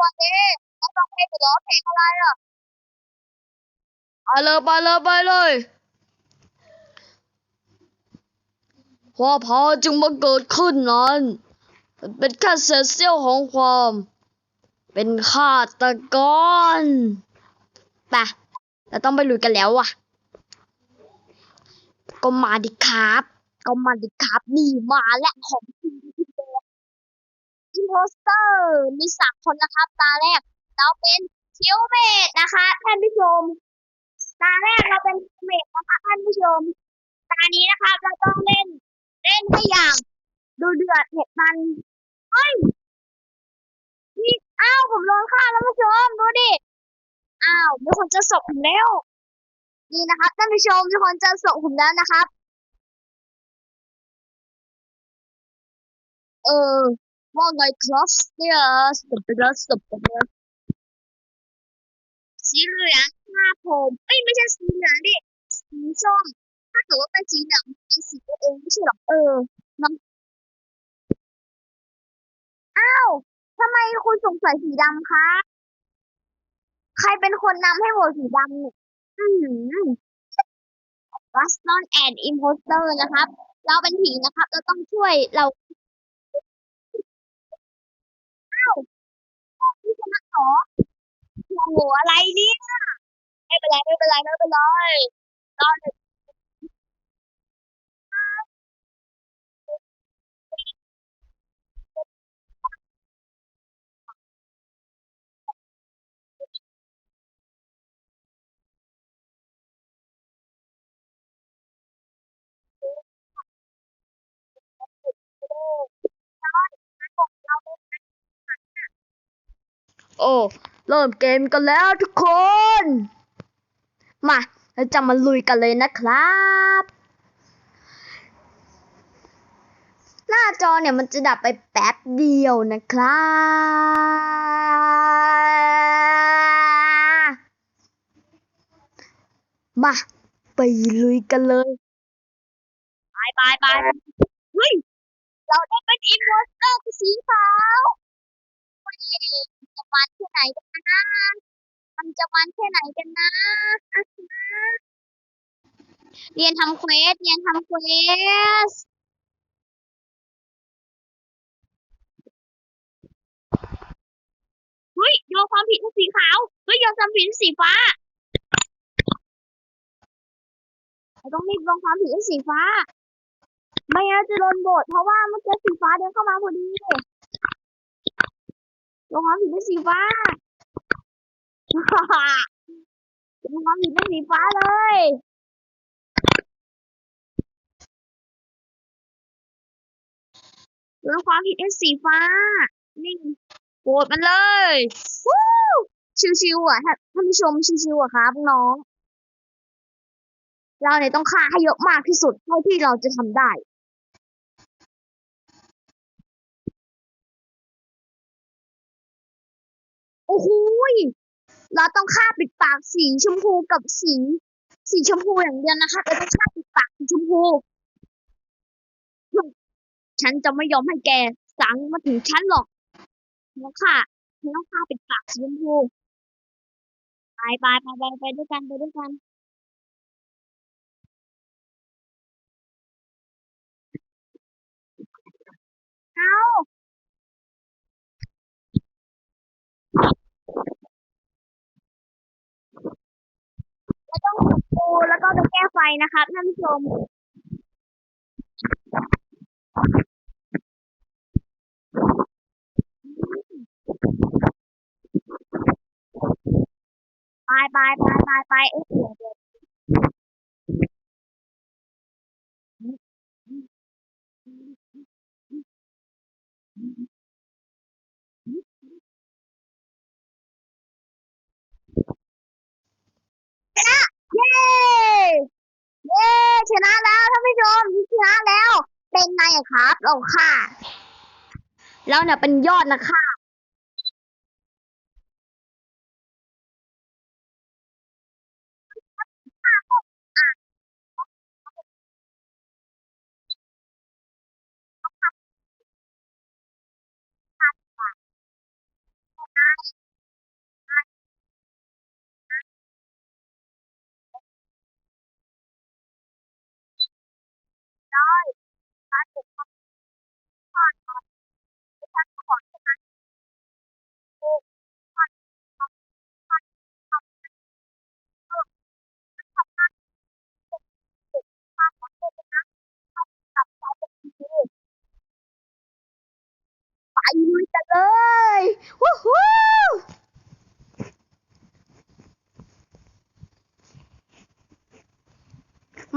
วัสดีต้องฟังเพลงหรอเพลงอะไรอะไปเลยไปเลยไปเลยความพาจึงมาเกิดขึ้นนั้นมันเป็นแค่เศษเสี้ยวของความ เป็นฆาตกรไปเราต้องไปลุยกันแล้วอะ ก็มาดิครับ ก็มาดิครับ นี่มาและของจริง อินโพสเตอร์มีสามคนนะครับ ตาแรกเราเป็นคิวเมดนะคะท่านผู้ชม ตาแรกเราเป็นคิวเมดนะคะท่านผู้ชม ตานี้นะครับเราต้องเล่น เล่นให้อย่าง ดูเดือดเผ็ดมันเฮ้ยนี่อ้าวผมโดนฆ่าแล้วผู้ชมดูดิอ้าวมีคนจะศพผมแล้ว นี่นะครับท่านผู้ชมมีคนจะศพผมแล้วนะครับ เออ ว่าไงครับเนี่ยสตบไปแล้วสตบไปแล้วสีเหลืองหน้าผมเอ้ยไม่ใช่สีเหลืองดิสีส้มถ้าเกิดว่าเป็นสีเหลืองเป็นสีตัวเองไม่ใช่หรอเออน้องอ้าวทำไมคุณสงสัยสีดำคะใครเป็นคนนำให้โหวตสีดำเนี่ยอืม Ruston and Imposter นะครับ เราเป็นผีนะครับ เราต้องช่วยเราาวพี่ชนะเหรอโอ้โหอะไรเนี่ยไม่เป็นไรไม่เป็นไรไม่เป็นไรตอนหนึ่ง โอ้ เริ่มเกมกันแล้วทุกคน มาเราจะมาลุยกันเลยนะครับ หน้าจอเนี่ยมันจะดับไปแป๊บเดียวนะครับมาไปลุยกันเลยไปไปไปเฮ้ย เราได้เป็นอินโวสเตอร์สีขาวเฮ้ยจะ มันแค่ไหนกันนะ มันจะมันแค่ไหนกันนะอะเรียนทำเควส เรียนทำเควสเฮ้ยโยนความผิดให้สีขาว เฮ้ยโยนความผิดสีฟ้าเราต้องรีบโยความผิดให้สีฟ้า ไม่งั้นจะโดนโบดเพราะว่าเมื่อกี้สีฟ้าเดินเข้ามาพอดีโย นความผิดให้สีฟ้าโยนความผิดให้สีฟ้าเลยโยนความผิดให้สีฟ้า นี่โกรธมันเลยวู้ชิวๆอะท่าท่านผู้ชมชิวๆอะครับน้อง เราเนี่ยต้องฆ่าให้เยอะมากที่สุดเท่าที่เราจะทำได้ อ้โหยเราต้องฆ่าปิดปากสีชมพูกับสีสีชมพูอย่างเดียวนะคะเราต้องฆ่าปิดปากสีชมพู ฉันจะไม่ยอมให้แกสังมาถึงฉันหรอกแล้วค่ะฉันต้องฆ่าปิดปากสีชมพูไปไปไปไปไปด้วยกันไปด้วยกันเอา แล้วต้องปูแล้วก็จะแก้ไฟนะครับท่านผู้ชม ไปไปไปไปไปเอ๊ะเดี๋ยวเดี๋ยว ชนะ เย้ เย้ชนะแล้วท่านผู้ชมชนะแล้ว เป็นไงครับเราค่ะเราเนี่ยเป็นยอดนะคะ ไปลุยกันเลยวู้ฮู้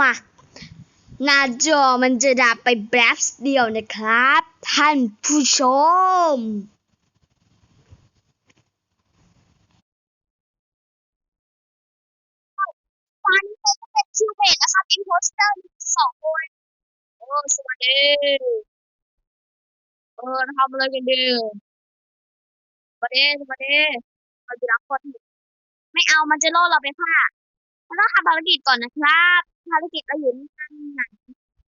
มาหน้าจอมันจะดับไปแป๊บเดียวนะครับ ท่านผู้ชม ตอนนี้ก็เป็นคิวเบตนะครับอินโพสเตอร์สองคนโอ้สวัสดี เออ ทำอะไรกันดีสวัสดีสวัสดีเราจะรับคนไม่เอามันจะล่อเราไปฆ่าเราต้องทำภารกิจก่อนนะครับภารกิจเราอยู่ที่ไหน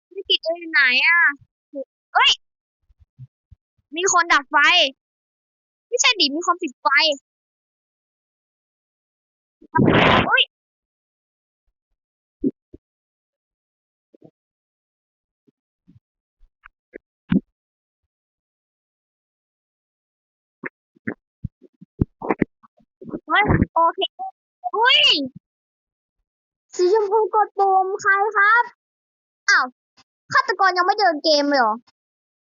ภารกิจเราอยู่ไหนอะเอ้ย มีคนดับไฟ ไม่ใช่ดิมีคนปิดไฟเฮ้ย เฮ้ยโอเคเฮ้ยสีชมพูกดปุ่มใครครับอ้าวฆาตกรยังไม่เดินเกมเลยเหรอ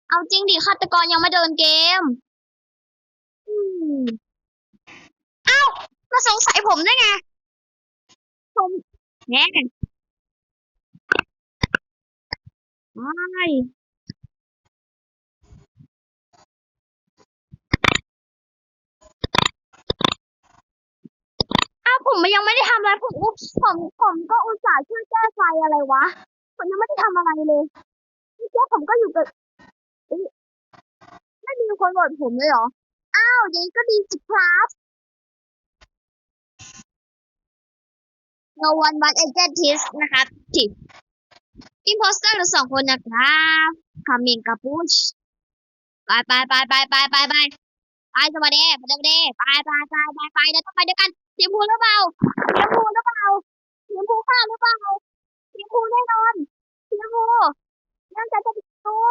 เอาจริงดิฆาตกรยังไม่เดินเกมอืมอ้าวมาสงสัยผมได้ไงผมแน่ไม่ อ้าวผมยังไม่ได้ทำอะไรผมผมผมก็อุตส่าห์ช่วยแก้ไฟอะไรวะผมยังไม่ได้ทำอะไรเลยเมื่ผมก็อยู่กับเอ๊ะไม่มีคนโหวตผมเลยเหรอ อ้าวอย่างนี้ก็ดีสิครับ no one but agent is นะครับที่ imposter เหลือสองคนนะครับคามิงกับพุชไปไปไปไปไปไปไปไปสวัสดีสวัสดีไปไปไปไปไปเดี๋ยวต้องไปด้วยกัน ทีมพูหรือเปล่าทีมพูหรือเปล่าทีมพูฆ่าหรือเปล่าทีมพูแน่นอนทีมพูนั่นจะจะติดตัว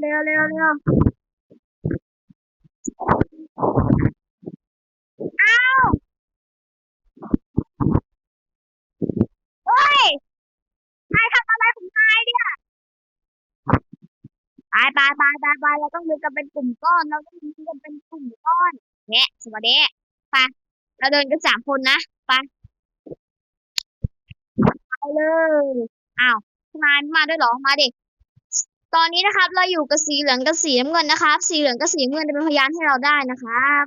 เร็วเร็วเร็วอ้าวเฮ้ยนายทำอะไรของนายเนี่ย ไปไปไปไปไปเราต้องดูกันเป็นกลุ่มก้อนเราต้องดูกันเป็นกลุ่มก้อนเนี่ยสวัสดีไปเราเดินกันสามคนนะไปไปเลยอ้าวนายไม่มาด้วยหรอมาดิตอนนี้นะครับ เราอยู่กับสีเหลืองกับสีน้ำเงินนะครับ สีเหลืองกับสีน้ำเงินจะเป็นพยานให้เราได้นะครับ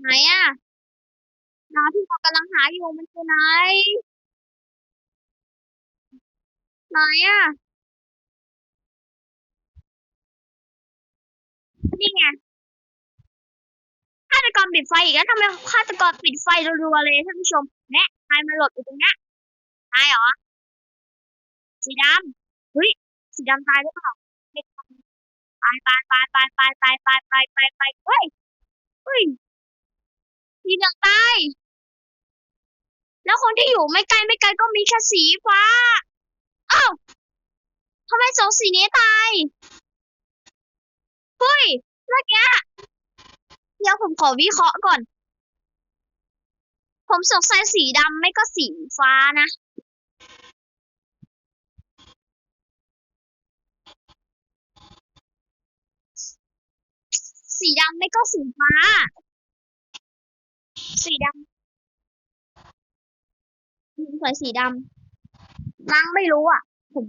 ไหนอะน้าที่เรากำลังหาอยู่มันคือไหนไหนอะ นี่ไงฆาตกรปิดไฟอีกแล้วทำไมฆาตกรปิดไฟรัวๆเลยท่านผู้ชมแนะนายมาหลบอยู่ตรงนี้ตายเหรอสีดำเฮ้ยสีดำตายหรือเปล่าไม่ตายตายตายตายตายตายตายตายตายตายเฮ้ยเฮ้ยสีเหลืองตายแล้วคนที่อยู่ไม่ไกลไม่ไกลก็มีแค่สีฟ้าอ้าวทำไมสองสีนี้ตาย เฮ้ยเมื่อกี้เดี๋ยวผมขอวิเคราะห์ก่อน ผมสงสัยสีดำไม่ก็สีฟ้านะ สีดำไม่ก็สีฟ้า สีดำสงสัยสีดำนังไม่รู้อะ ผม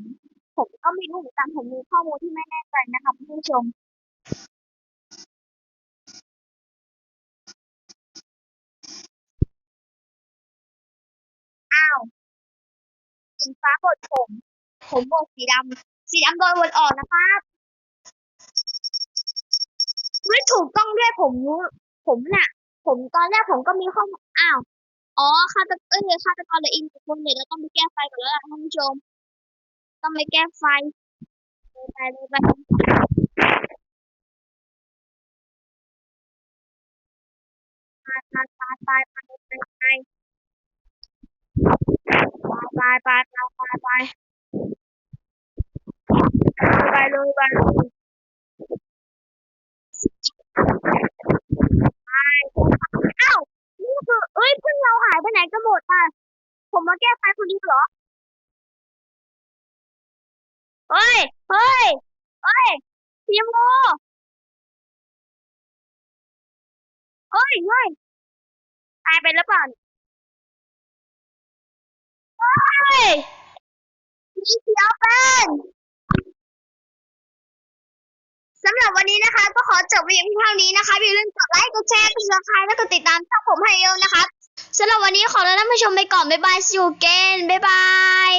ผมก็ไม่รู้เหมือนกันผมมีข้อมูลที่ไม่แน่ใจนะครับคุณผู้ชม สีฟ้าบดผม ผมบดสีดำสีดำโดนบดออกนะครับไม่ถูกต้องด้วยผมรู้ผมน่ะ ผมตอนแรกผมก็มีข้อมูลอ้าว อ๋อฆาตกรเอ้ยฆาตกรเลืออีกหนึ่งคนเดียวเราต้องไปแก้ไฟก่อนแล้วล่ะท่านผู้ชม ต้องไปแก้ไฟเลยไปเลยไปไปไปไปไปไป ไปไปไปไปไปไปไปไปเลยไปเลยไปเอ้านี่คือเอ้ยเพื่อนเราหายไปไหนกันหมดอะผมมาแก้ไฟคนเดียวเหรอเฮ้ยเฮ้ยเฮ้ยทีมโมเฮ้ยเฮ้ยตายไปแล้วเปล่า เนี่ยเฮ้ยมีเขียวเป็นสำหรับวันนี้นะคะ ก็ขอจบเพียงเท่านี้นะคะอย่าลืมกดไลค์กดแชร์กดซับสไครต์และกดติดตามช่องผมให้เยอะนะคะสำหรับวันนี้ขอลาท่านผู้ชมไปก่อนบ๊ายบาย see you again บ๊ายบาย